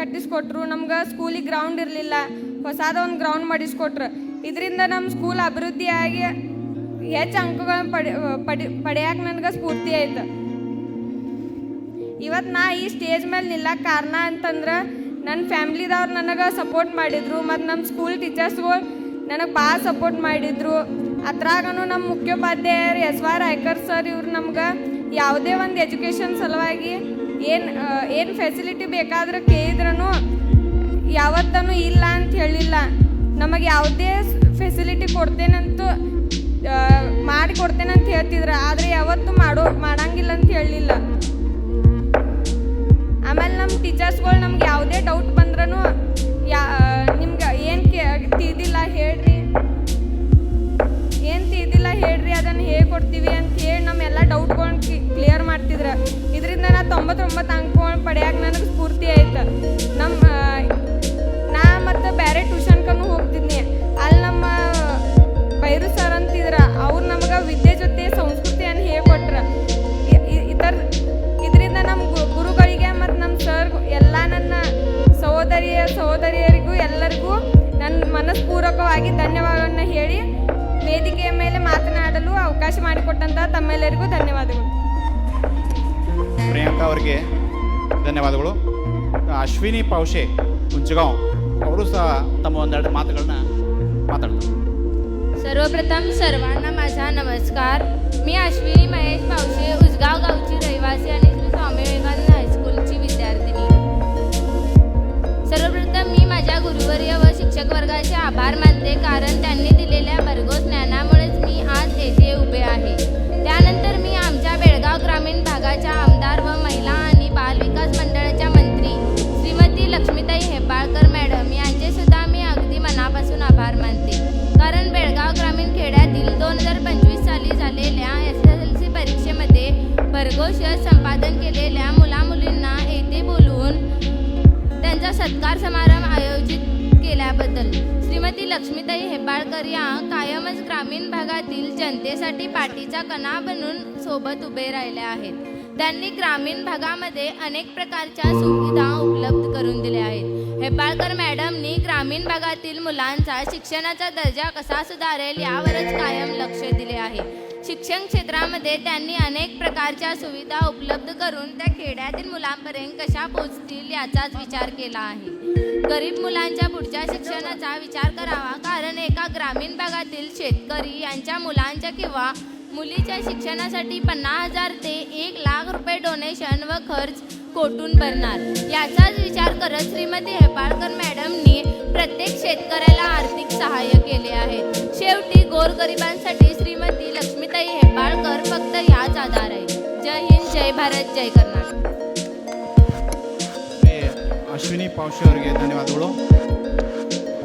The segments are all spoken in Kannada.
ಕಟ್ಟಿಸ್ಕೊಟ್ರು, ನಮ್ಗೆ ಸ್ಕೂಲಿಗೆ ಗ್ರೌಂಡ್ ಇರಲಿಲ್ಲ. ಹೊಸಾದ ಒಂದು ಗ್ರೌಂಡ್ ಮಾಡಿಸ್ಕೊಟ್ರು. ಇದರಿಂದ ನಮ್ಮ ಸ್ಕೂಲ್ ಅಭಿವೃದ್ಧಿಯಾಗಿ ಹೆಚ್ಚು ಅಂಕಗಳನ್ನ ಪಡಿ ಪಡಿ ನನಗೆ ಸ್ಫೂರ್ತಿ ಆಯ್ತು. ಇವತ್ತು ನಾ ಈ ಸ್ಟೇಜ್ ಮೇಲೆ ನಿಲ್ಲಕ್ಕೆ ಕಾರಣ ಅಂತಂದ್ರೆ ನನ್ನ ಫ್ಯಾಮ್ಲಿದವ್ರು ನನಗೆ ಸಪೋರ್ಟ್ ಮಾಡಿದರು, ಮತ್ತು ನಮ್ಮ ಸ್ಕೂಲ್ ಟೀಚರ್ಸ್ಗಳು ನನಗೆ ಭಾಳ ಸಪೋರ್ಟ್ ಮಾಡಿದರು. ಅದ್ರಾಗನು ನಮ್ಮ ಮುಖ್ಯೋಪಾಧ್ಯಾಯರು ಎಸ್ ವಾರ್ ಐಕರ್ ಸರ್ ಇವ್ರು ನಮ್ಗೆ ಯಾವುದೇ ಒಂದು ಎಜುಕೇಷನ್ ಸಲುವಾಗಿ ಏನು ಏನು ಫೆಸಿಲಿಟಿ ಬೇಕಾದರೂ ಕೇಳಿದ್ರೂ ಯಾವತ್ತೂ ಇಲ್ಲ ಅಂತ ಹೇಳಿಲ್ಲ. ನಮಗೆ ಯಾವುದೇ ಫೆಸಿಲಿಟಿ ಕೊಡ್ತೇನಂತೂ ಮಾಡಿ ಕೊಡ್ತೇನೆ ಅಂತ ಹೇಳ್ತಿದ್ರು. ಆದರೆ ಯಾವತ್ತೂ ಮಾಡೋ, ಮಾಡಂಗಿಲ್ಲ ಅಂತ ಹೇಳಲಿಲ್ಲ ಆಮೇಲೆ ನಮ್ಮ ಟೀಚರ್ಸ್ಗಳು ನಮ್ಗೆ ಯಾವುದೇ ಡೌಟ್ ಬಂದ್ರೂ ಯಾ ನಿಮ್ಗೆ ಏನು ಕೇ, ತಿಳಿದಿಲ್ಲ ಹೇಳ್ರಿ. ಹೇಗೆ ಕೊಡ್ತೀವಿ ಅಂತ ಹೇಳಿ ನಮ್ಮೆಲ್ಲ ಡೌಟ್ಗಳನ್ನ ಕ್ಲಿಯರ್ ಮಾಡ್ತಿದ್ರು. ಇದರಿಂದ ನಾ ತೊಂಬತ್ತೊಂಬತ್ತು ಅಂಕಗಳನ್ನ ಪಡೆಯಕ್ಕೆ ನನಗೆ ಸ್ಫೂರ್ತಿ ಆಯ್ತು. ನಮ್ಮ ನಾ ಮತ್ತು ಬೇರೆ ಟ್ಯೂಷನ್ಕನು ಹೋಗ್ತಿದ್ನಿ. ಅಲ್ಲಿ ನಮ್ಮ ಬೈರು ಸರ್ ಅಂತಿದ್ರ, ಅವ್ರು ನಮ್ಗೆ ವಿದ್ಯೆ ಜೊತೆ ಸಂಸ್ಕೃತಿಯನ್ನು ಹೇಳ್ಕೊಟ್ರು. ಇತರ, ಇದರಿಂದ ನಮ್ಮ ಗುರುಗಳಿಗೆ ಮತ್ತು ನಮ್ಮ ಸರ್ ಎಲ್ಲ ನನ್ನ ಸಹೋದರಿಯ, ಸಹೋದರಿಯರಿಗೂ ಎಲ್ಲರಿಗೂ ನನ್ನ ಮನಸ್ಪೂರ್ವಕವಾಗಿ ಧನ್ಯವಾದಗಳನ್ನು ಹೇಳಿ ವೇದಿಕೆಯ ಮೇಲೆ ಮಾತನಾಡಲು ಅವಕಾಶ ಮಾಡಿಕೊಟ್ಟಂಥ ತಮ್ಮೆಲ್ಲರಿಗೂ ಧನ್ಯವಾದಗಳು ಪ್ರಿಯಾಂಕಾ ಅವರಿಗೆ ಧನ್ಯವಾದಗಳು ಅಶ್ವಿನಿ ಪಾವಶೆ ಹುಂಚಗಾಂವ್ ಅವರು ಸಹ ತಮ್ಮ ಒಂದೆರಡು ಮಾತುಗಳನ್ನ ಮಾತಾಡ್ತಾರೆ सर्वप्रथम सर्वांना माझा नमस्कार मी अश्विनी महेश पावशे उसगाव गावची रहिवासी आणि श्री स्वामी विवेकानंद हायस्कूलची विद्यार्थिनी सर्वप्रथम मी माझ्या गुरुवर्य व शिक्षक वर्गाचे आभार मानते कारण त्यांनी दिलेल्या व यश संपादन केलेल्या मुलामुलींना येथे बोलवून त्यांचा सत्कार समारंभ आयोजित केल्याबद्दल श्रीमती लक्ष्मीताई हेबाळकर या कायमच ग्रामीण भागातील जनतेसाठी पाठीचा कणा बनून सोबत उभे राहिले आहेत. त्यांनी ग्रामीण भागामध्ये अनेक प्रकारच्या सुविधा उपलब्ध करून दिल्या आहेत. हेपाळकर मॅडमनी ग्रामीण भागातील मुलांचा शिक्षणाचा दर्जा कसा सुधारेल यावरच कायम लक्ष दिले आहे. शिक्षण क्षेत्रामध्ये त्यांनी अनेक प्रकारच्या सुविधा उपलब्ध करून त्या खेड्यातील मुलांपर्यंत कशा पोचतील याचाच विचार केला आहे. गरीब मुलांच्या पुढच्या शिक्षणाचा विचार करावा कारण एका ग्रामीण भागातील शेतकरी यांच्या मुलांच्या किंवा मुलीच्या शिक्षणासाठी पन्नास हजार ते एक लाख रुपये डोनेशन व खर्च कोटून भरणार याचाच विचार करत श्रीमती हेपाळकर मॅडमनी प्रत्येक शेतकऱ्याला आर्थिक सहाय्य केले आहे शेवटी गोरगरिबांसाठी श्रीमती लक्ष्मीताई हेपाळकर फक्त ह्याच आधार आहे जय हिंद जय भारत जय कर्नाटक ಈ ಅಶ್ವಿನಿ ಪಾವಶೆ ಅವರಿಗೆ ಧನ್ಯವಾದಗಳು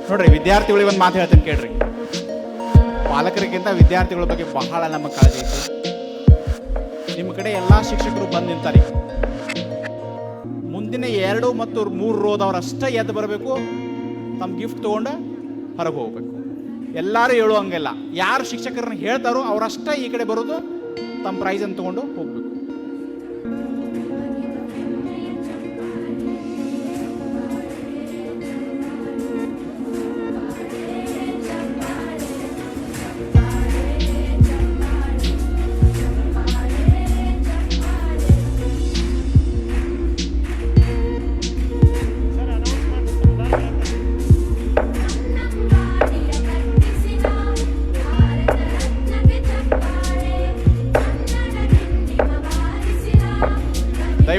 ನೋಡ್ರಿ ವಿದ್ಯಾರ್ಥಿಗಳಿಗೆ ಒಂದು ಮಾತು ಹೇಳ್ತೇನೆ ಕೇಳ್ರಿ ಪಾಲಕರಿಗಿಂತ ವಿದ್ಯಾರ್ಥಿಗಳ ಬಗ್ಗೆ ಬಹಳ ನಮ್ಮ ಕಾಳಜಿ ಐತಿ ನಿಮ್ಮ ಕಡೆ ಎಲ್ಲ ಶಿಕ್ಷಕರು ಬಂದು ನಿಂತಾರೆ ಮುಂದಿನ ಎರಡು ಮತ್ತು ಮೂರು ರೋದವ್ರು ಅಷ್ಟೇ ಎದ್ದು ಬರಬೇಕು. ತಮ್ಮ ಗಿಫ್ಟ್ ತೊಗೊಂಡು ಹೊರಗೆ ಹೋಗ್ಬೇಕು. ಎಲ್ಲರೂ ಹೇಳೋ ಹಂಗಿಲ್ಲ. ಯಾರು ಶಿಕ್ಷಕರನ್ನ ಹೇಳ್ತಾರೋ ಅವರಷ್ಟೇ ಈ ಕಡೆ ಬರೋದು ತಮ್ಮ ಪ್ರೈಸನ್ನು ತೊಗೊಂಡು ಹೋಗ್ಬೇಕು.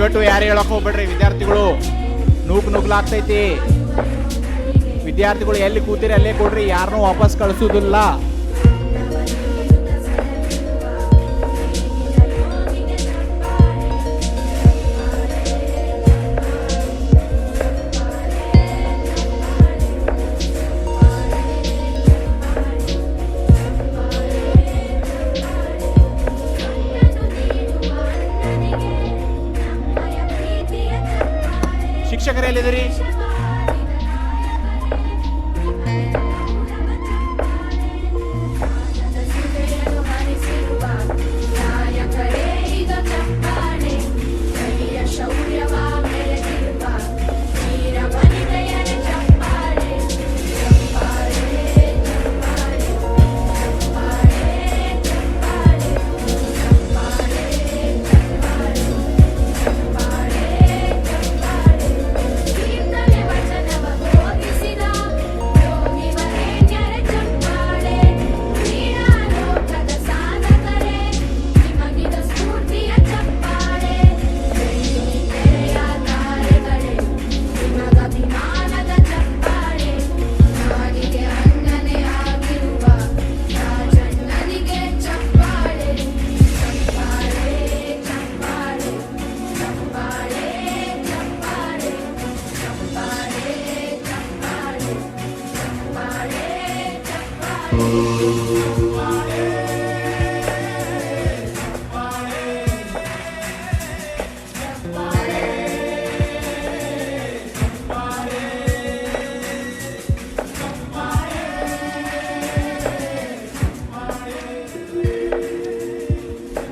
ದಯವಿಟ್ಟು ಯಾರು ಹೇಳಕ್ಕೆ ಹೋಗ್ಬೇಡ್ರಿ, ವಿದ್ಯಾರ್ಥಿಗಳು. ನೂಕು ನುಗ್ಲಾಗ್ತೈತಿ. ವಿದ್ಯಾರ್ಥಿಗಳು ಎಲ್ಲಿ ಕೂತಿರಿ ಅಲ್ಲೇ ಕೊಡ್ರಿ ಯಾರನ್ನೂ ವಾಪಸ್ ಕಳಿಸೋದಿಲ್ಲ. ছেলেদেরই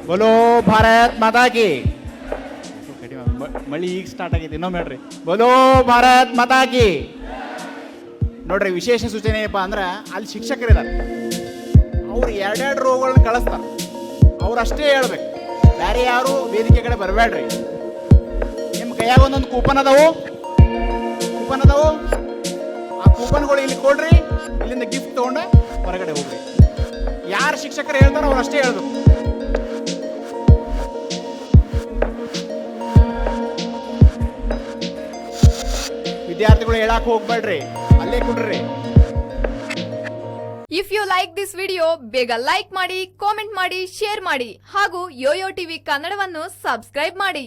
ಬೋಲೋ ಭಾರತ್ ಮಾತಾ ಕಿ ಮಳಿ ಈಗ ಸ್ಟಾರ್ಟ್ ಆಗೈತಿ ಇನ್ನೊಮ್ಮೆ ಹೇಳ್ರಿ. ಬೋಲೋ ಭಾರತ್ ಮಾತಾ ಕಿ ನೋಡ್ರಿ ವಿಶೇಷ ಸೂಚನೆ ಏನಪ್ಪ ಅಂದ್ರೆ ಅಲ್ಲಿ ಶಿಕ್ಷಕರಿದ್ದಾರೆ ಅವ್ರು ಎರಡೆರಡು ರೋಗಗಳನ್ನ ಕಳಿಸ್ತಾರೆ. ಅವ್ರು ಅಷ್ಟೇ ಹೇಳ್ಬೇಕು. ಬೇರೆ ಯಾರು ವೇದಿಕೆ ಕಡೆ ಬರಬೇಡ್ರಿ. ನಿಮ್ಮ ಕೈಯಾಗ ಒಂದೊಂದು ಕೂಪನ್ ಅದಾವು. ಕೂಪನ್ ಅದಾವು. ಆ ಕೂಪನ್ಗಳು ಇಲ್ಲಿ ಕೊಡ್ರಿ ಇಲ್ಲಿಂದ ಗಿಫ್ಟ್ ತಗೊಂಡ ಹೊರಗಡೆ ಹೋಗ್ರಿ. ಯಾರು ಶಿಕ್ಷಕರು ಹೇಳ್ತಾರೋ ಅವ್ರು ಅಷ್ಟೇ ಹೇಳ್ಬೇಕು. ವಿದ್ಯಾರ್ಥಿಗಳು ಹೇಳಕ್ ಹೋಗ್ಬೇಡ್ರಿ. ಅಲ್ಲೇ ಕುಡ್ರಿ. If you like this video ಬೇಗ ಲೈಕ್ ಮಾಡಿ ಕಾಮೆಂಟ್ ಮಾಡಿ ಶೇರ್ ಮಾಡಿ ಹಾಗೂ ಯೋಯೋ ಟಿವಿ ಕನ್ನಡವನ್ನು ಸಬ್ಸ್ಕ್ರೈಬ್ ಮಾಡಿ.